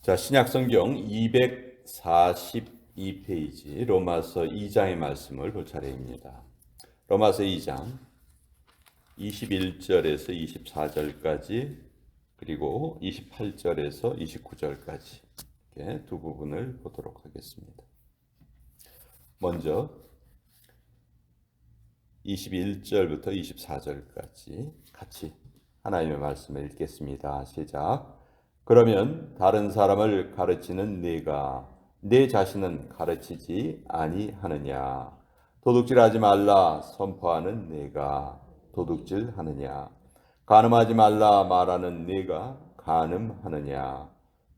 자, 신약 성경 242페이지 로마서 2장의 말씀을 볼 차례입니다. 로마서 2장 21절에서 24절까지 그리고 28절에서 29절까지 이렇게 두 부분을 보도록 하겠습니다. 먼저 21절부터 24절까지 같이 하나님의 말씀을 읽겠습니다. 시작. 그러면 다른 사람을 가르치는 네가 내 자신은 가르치지 아니하느냐? 도둑질하지 말라 선포하는 네가 도둑질하느냐? 간음하지 말라 말하는 네가 간음하느냐?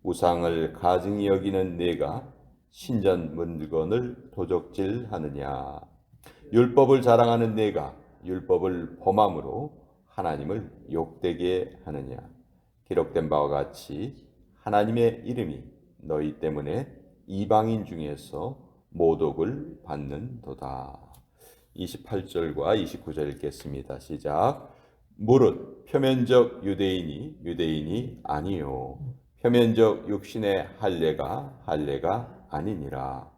우상을 가증히 여기는 네가 신전 물건을 도적질하느냐? 율법을 자랑하는 네가 율법을 범함으로 하나님을 욕되게 하느냐? 기록된 바와 같이 하나님의 이름이 너희 때문에 이방인 중에서 모독을 받는도다. 28절과 29절 읽겠습니다. 시작. 무릇 표면적 유대인이 유대인이 아니요 표면적 육신의 할례가 할례가 아니니라.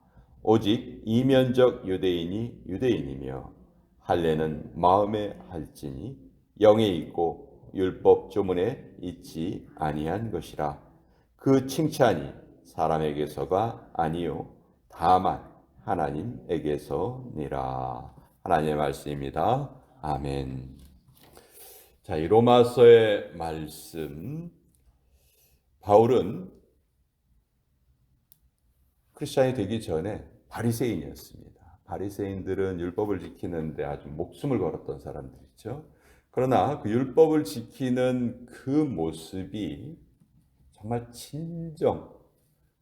오직 이면적 유대인이 유대인이며 할례는 마음에 할지니 영에 있고 율법 조문에 있지 아니한 것이라 그 칭찬이 사람에게서가 아니요 다만 하나님에게서니라 하나님의 말씀입니다. 아멘. 자, 이 로마서의 말씀 바울은 크리스천이 되기 전에 바리새인이었습니다. 바리새인들은 율법을 지키는데 아주 목숨을 걸었던 사람들이죠. 그러나 그 율법을 지키는 그 모습이 정말 진정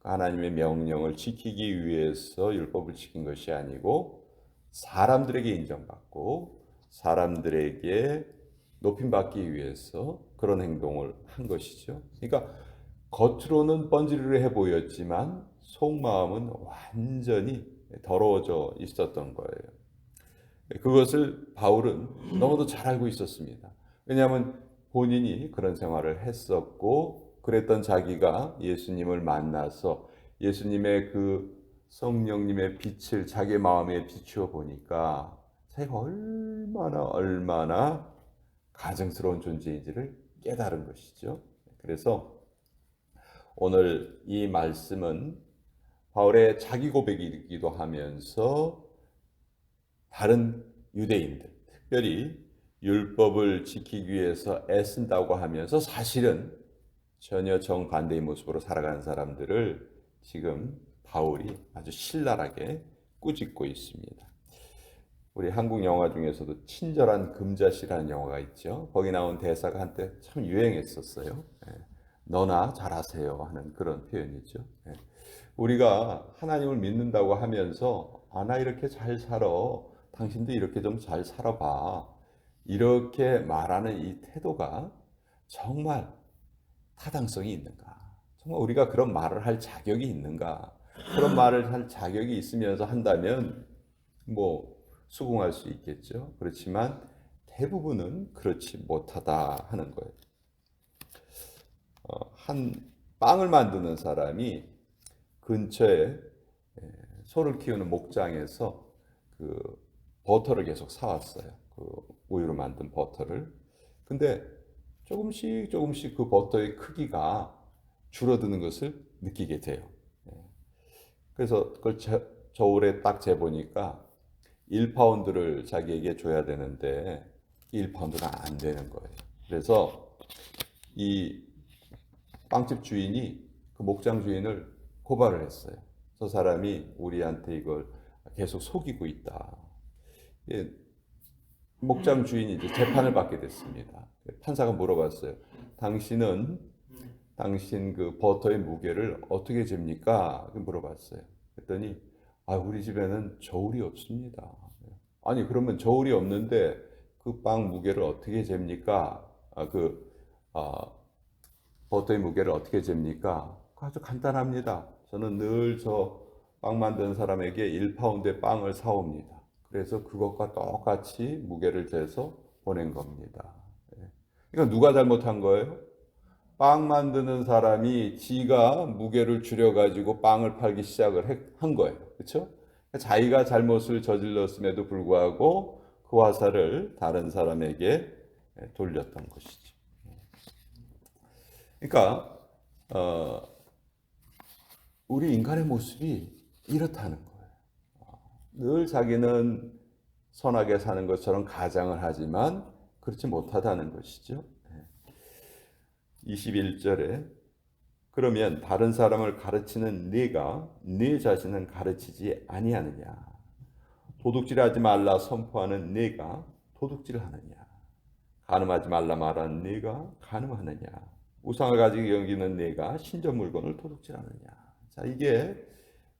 하나님의 명령을 지키기 위해서 율법을 지킨 것이 아니고 사람들에게 인정받고 사람들에게 높임받기 위해서 그런 행동을 한 것이죠. 그러니까 겉으로는 번지르르해 보였지만 속마음은 완전히 더러워져 있었던 거예요. 그것을 바울은 너무도 잘 알고 있었습니다. 왜냐하면 본인이 그런 생활을 했었고 그랬던 자기가 예수님을 만나서 예수님의 그 성령님의 빛을 자기 마음에 비추어 보니까 자기가 얼마나 얼마나 가증스러운 존재인지를 깨달은 것이죠. 그래서 오늘 이 말씀은 바울의 자기 고백이기도 하면서 다른 유대인들, 특별히 율법을 지키기 위해서 애쓴다고 하면서 사실은 전혀 정반대의 모습으로 살아가는 사람들을 지금 바울이 아주 신랄하게 꾸짖고 있습니다. 우리 한국 영화 중에서도 친절한 금자씨라는 영화가 있죠. 거기 나온 대사가 한때 참 유행했었어요. 예. 너나 잘하세요 하는 그런 표현이죠. 예. 우리가 하나님을 믿는다고 하면서 아, 나 이렇게 잘 살아. 당신도 이렇게 좀 잘 살아봐. 이렇게 말하는 이 태도가 정말 타당성이 있는가? 정말 우리가 그런 말을 할 자격이 있는가? 그런 말을 할 자격이 있으면서 한다면 뭐 수긍할 수 있겠죠. 그렇지만 대부분은 그렇지 못하다 하는 거예요. 어, 한 빵을 만드는 사람이 근처에 소를 키우는 목장에서 그 버터를 계속 사왔어요. 그 우유로 만든 버터를. 근데 조금씩 조금씩 그 버터의 크기가 줄어드는 것을 느끼게 돼요. 예. 그래서 그걸 저울에 딱 재보니까 1파운드를 자기에게 줘야 되는데 1파운드가 안 되는 거예요. 그래서 이 빵집 주인이 그 목장 주인을 고발을 했어요. 저 사람이 우리한테 이걸 계속 속이고 있다. 예, 목장 주인이 이제 재판을 받게 됐습니다. 판사가 물어봤어요. 당신은 당신 그 버터의 무게를 어떻게 잽니까? 물어봤어요. 그랬더니 아 우리 집에는 저울이 없습니다. 아니 그러면 저울이 없는데 그 빵 무게를 어떻게 잽니까? 아, 그 아, 버터의 무게를 어떻게 잽니까? 아주 간단합니다. 저는 늘 저 빵 만드는 사람에게 1파운드의 빵을 사옵니다. 그래서 그것과 똑같이 무게를 재서 보낸 겁니다. 예. 이건 누가 잘못한 거예요? 빵 만드는 사람이 지가 무게를 줄여가지고 빵을 팔기 시작을 해- 한 거예요. 그렇죠? 자기가 잘못을 저질렀음에도 불구하고 그 화살을 다른 사람에게 돌렸던 것이죠. 그러니까 어, 우리 인간의 모습이 이렇다는 거예요. 늘 자기는 선하게 사는 것처럼 가장을 하지만 그렇지 못하다는 것이죠. 21절에 그러면 다른 사람을 가르치는 네가 네 자신은 가르치지 아니하느냐? 도둑질하지 말라 선포하는 네가 도둑질하느냐? 간음하지 말라 말하는 네가 간음하느냐? 우상을 가지고 여기는 네가 신전 물건을 도둑질하느냐? 자 이게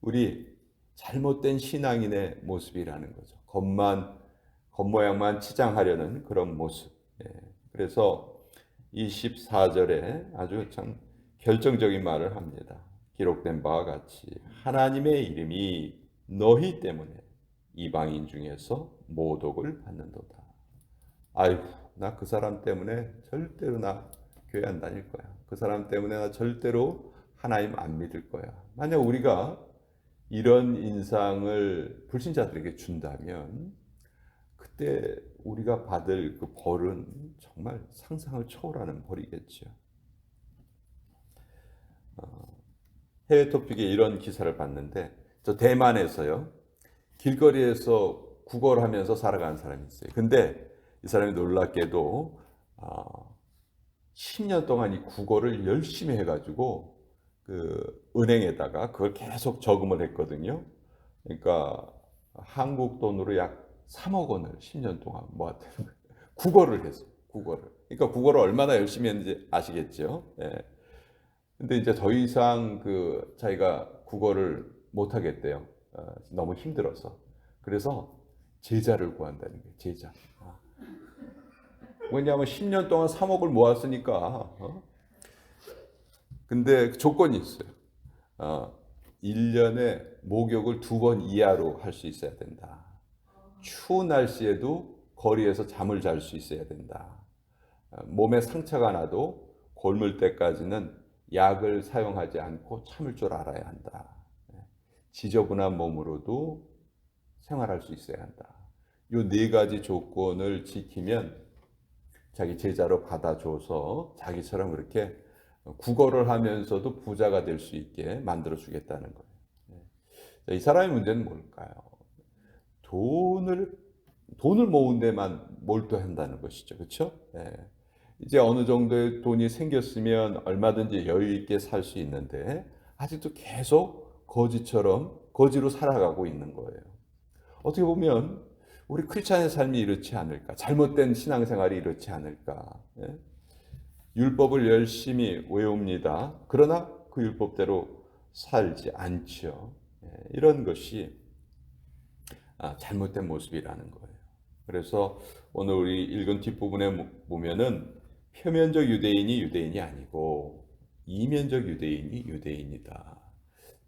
우리 잘못된 신앙인의 모습이라는 거죠 겉만 겉모양만 치장하려는 그런 모습 예. 그래서 24절에 아주 참 결정적인 말을 합니다. 기록된 바와 같이 하나님의 이름이 너희 때문에 이방인 중에서 모독을 받는도다. 아이고, 나 그 사람 때문에 절대로 나 교회 안 다닐 거야. 그 사람 때문에 나 절대로 하나님 안 믿을 거야. 만약 우리가 이런 인상을 불신자들에게 준다면 그때 우리가 받을 그 벌은 정말 상상을 초월하는 벌이겠죠. 어, 해외 토픽에 이런 기사를 봤는데 저 대만에서요 길거리에서 국어를 하면서 살아가는 사람이 있어요. 근데 이 사람이 놀랍게도 어, 10년 동안 이 국어를 열심히 해가지고 그 은행에다가 그걸 계속 저금을 했거든요. 그러니까 한국 돈으로 약 3억 원을 10년 동안 모았다는 거예요. 국어를 해서 국어를. 그러니까 국어를 얼마나 열심히 했는지 아시겠죠? 예. 근데 이제 더 이상 그 자기가 국어를 못 하겠대요. 어, 너무 힘들어서. 그래서 제자를 구한다는 거예요. 제자. 어. 왜냐하면 10년 동안 3억을 모았으니까. 어? 근데 조건이 있어요. 어, 1년에 목욕을 두 번 이하로 할 수 있어야 된다. 추운 날씨에도 거리에서 잠을 잘 수 있어야 된다. 어, 몸에 상처가 나도 곪을 때까지는 약을 사용하지 않고 참을 줄 알아야 한다. 예. 지저분한 몸으로도 생활할 수 있어야 한다. 이네 가지 조건을 지키면 자기 제자로 받아줘서 자기처럼 그렇게 국어를 하면서도 부자가 될 수 있게 만들어 주겠다는 거예요. 예. 이 사람의 문제는 뭘까요? 돈을 돈을 모은 데만 몰두한다는 것이죠. 그렇죠? 예. 이제 어느 정도의 돈이 생겼으면 얼마든지 여유 있게 살 수 있는데 아직도 계속 거지처럼 거지로 살아가고 있는 거예요. 어떻게 보면 우리 크리스찬의 삶이 이렇지 않을까? 잘못된 신앙생활이 이렇지 않을까? 예? 율법을 열심히 외웁니다. 그러나 그 율법대로 살지 않죠. 예, 이런 것이 아, 잘못된 모습이라는 거예요. 그래서 오늘 우리 읽은 뒷부분에 보면은 표면적 유대인이 유대인이 아니고 이면적 유대인이 유대인이다.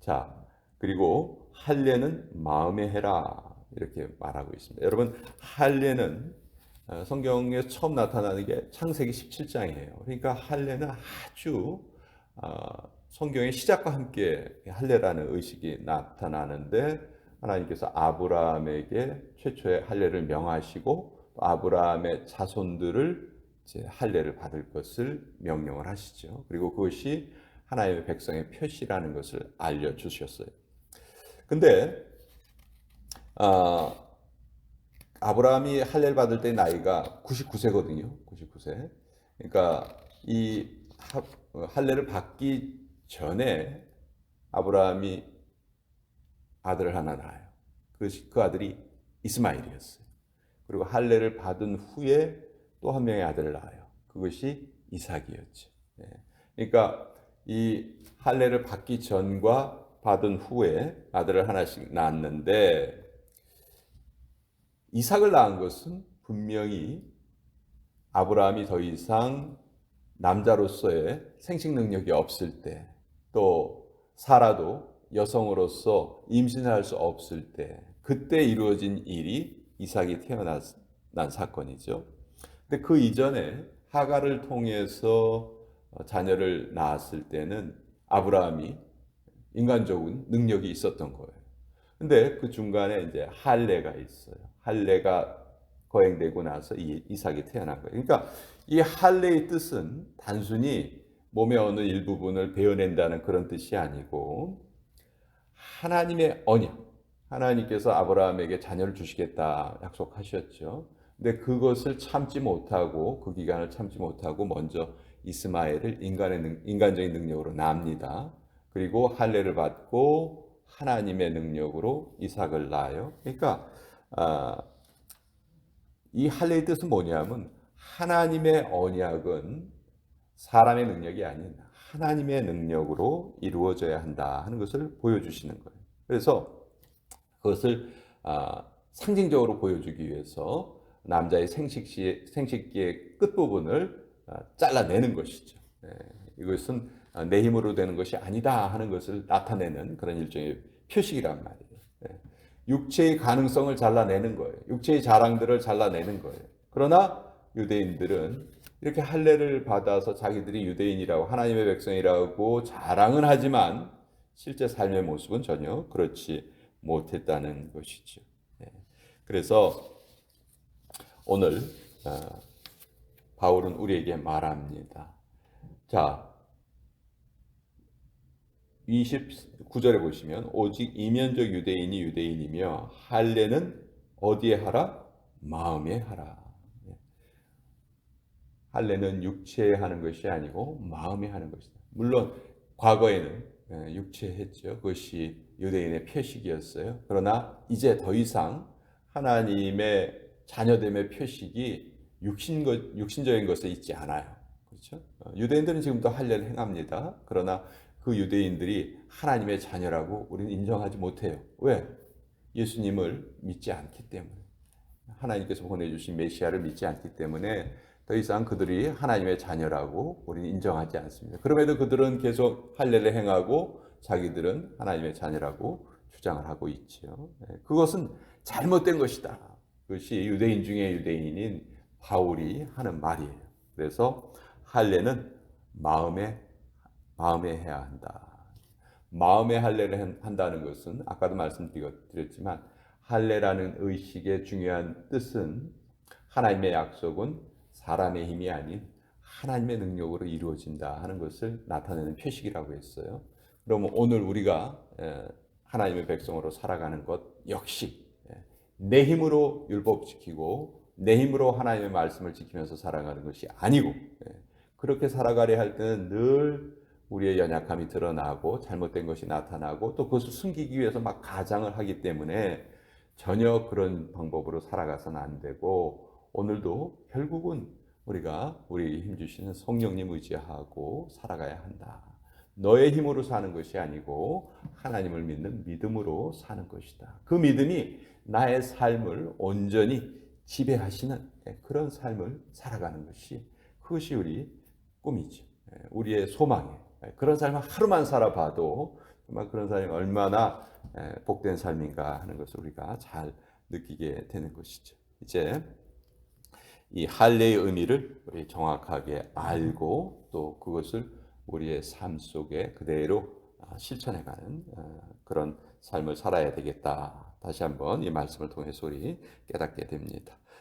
자, 그리고 할례는 마음에 해라 이렇게 말하고 있습니다. 여러분 할례는 어, 성경에 처음 나타나는 게 창세기 17장이에요. 그러니까 할례는 아주 어, 성경의 시작과 함께 할례라는 의식이 나타나는데 하나님께서 아브라함에게 최초의 할례를 명하시고 아브라함의 자손들을 이제 할례를 받을 것을 명령을 하시죠. 그리고 그것이 하나님의 백성의 표시라는 것을 알려 주셨어요. 근데 아, 아브라함이 할례를 받을 때 나이가 99세거든요. 99세. 그러니까 이 할례를 받기 전에 아브라함이 아들을 하나 낳아요. 그, 그 아들이 이스마일이었어요. 그리고 할례를 받은 후에 또 한 명의 아들을 낳아요. 그것이 이삭이었죠. 예. 그러니까 이 할례를 받기 전과 받은 후에 아들을 하나씩 낳았는데 이삭을 낳은 것은 분명히 아브라함이 더 이상 남자로서의 생식 능력이 없을 때, 또 사라도 여성으로서 임신할 수 없을 때, 그때 이루어진 일이 이삭이 태어난 사건이죠. 근데 그 이전에 하가를 통해서 어, 자녀를 낳았을 때는 아브라함이 인간적인 능력이 있었던 거예요. 근데 그 중간에 이제 할례가 있어요. 할례가 거행되고 나서 이 이삭이 태어난 거예요. 그러니까 이 할례의 뜻은 단순히 몸의 어느 일부분을 베어낸다는 그런 뜻이 아니고 하나님의 언약, 하나님께서 아브라함에게 자녀를 주시겠다 약속하셨죠. 근데 그것을 참지 못하고 그 기간을 참지 못하고 먼저 이스마엘을 인간의 능, 인간적인 능력으로 납니다. 그리고 할례를 받고 하나님의 능력으로 이삭을 낳아요. 그러니까 아, 이 할례의 뜻은 뭐냐면 하나님의 언약은 사람의 능력이 아닌 하나님의 능력으로 이루어져야 한다 하는 것을 보여주시는 거예요. 그래서 그것을 아, 상징적으로 보여주기 위해서 남자의 생식기, 생식기의 끝 부분을 아, 잘라내는 것이죠. 네, 이것은 아, 내 힘으로 되는 것이 아니다 하는 것을 나타내는 그런 일종의 표식이란 말이에요. 네, 육체의 가능성을 잘라내는 거예요. 육체의 자랑들을 잘라내는 거예요. 그러나 유대인들은 이렇게 할례를 받아서 자기들이 유대인이라고 하나님의 백성이라고 자랑은 하지만 실제 삶의 모습은 전혀 그렇지 못했다는 것이죠. 네. 그래서 오늘 어, 바울은 우리에게 말합니다. 자, 29절에 보시면 오직 이면적 유대인이 유대인이며 할례는 어디에 하라? 마음에 하라. 예. 할례는 육체에 하는 것이 아니고 마음에 하는 것이다. 물론 과거에는 예, 육체에 했죠. 그것이 유대인의 표식이었어요. 그러나 이제 더 이상 하나님의 자녀됨의 표식이 육신 것, 육신적인 것에 있지 않아요. 그렇죠? 어, 유대인들은 지금도 할례를 행합니다. 그러나 그 유대인들이 하나님의 자녀라고 우리는 인정하지 못해요. 왜? 예수님을 믿지 않기 때문에. 하나님께서 보내주신 메시아를 믿지 않기 때문에 더 이상 그들이 하나님의 자녀라고 우리는 인정하지 않습니다. 그럼에도 그들은 계속 할례를 행하고 자기들은 하나님의 자녀라고 주장을 하고 있지요. 네, 그것은 잘못된 것이다. 그것이 유대인 중에 유대인인 바울이 하는 말이에요. 그래서 할례는 마음에 마음에 해야 한다. 마음에 할례를 한다는 것은 아까도 말씀드렸지만 할례라는 의식의 중요한 뜻은 하나님의 약속은 사람의 힘이 아닌 하나님의 능력으로 이루어진다 하는 것을 나타내는 표식이라고 했어요. 그러면 오늘 우리가 하나님의 백성으로 살아가는 것 역시 내 힘으로 율법 지키고 내 힘으로 하나님의 말씀을 지키면서 살아가는 것이 아니고 그렇게 살아가려 할 때는 늘 우리의 연약함이 드러나고 잘못된 것이 나타나고 또 그것을 숨기기 위해서 막 가장을 하기 때문에 전혀 그런 방법으로 살아가서는 안 되고 오늘도 결국은 우리가 우리 힘 주시는 성령님 의지하고 살아가야 한다. 너의 힘으로 사는 것이 아니고 하나님을 믿는 믿음으로 사는 것이다. 그 믿음이 나의 삶을 온전히 지배하시는 그런 삶을 살아가는 것이 그것이 우리 꿈이죠. 우리의 소망이에요. 그런 삶을 하루만 살아봐도 정말 그런 삶이 얼마나 복된 삶인가 하는 것을 우리가 잘 느끼게 되는 것이죠. 이제 이 할례의 의미를 우리 정확하게 알고 또 그것을 우리의 삶 속에 그대로 아, 실천해가는 어, 그런 삶을 살아야 되겠다. 다시 한번 이 말씀을 통해서 우리 깨닫게 됩니다.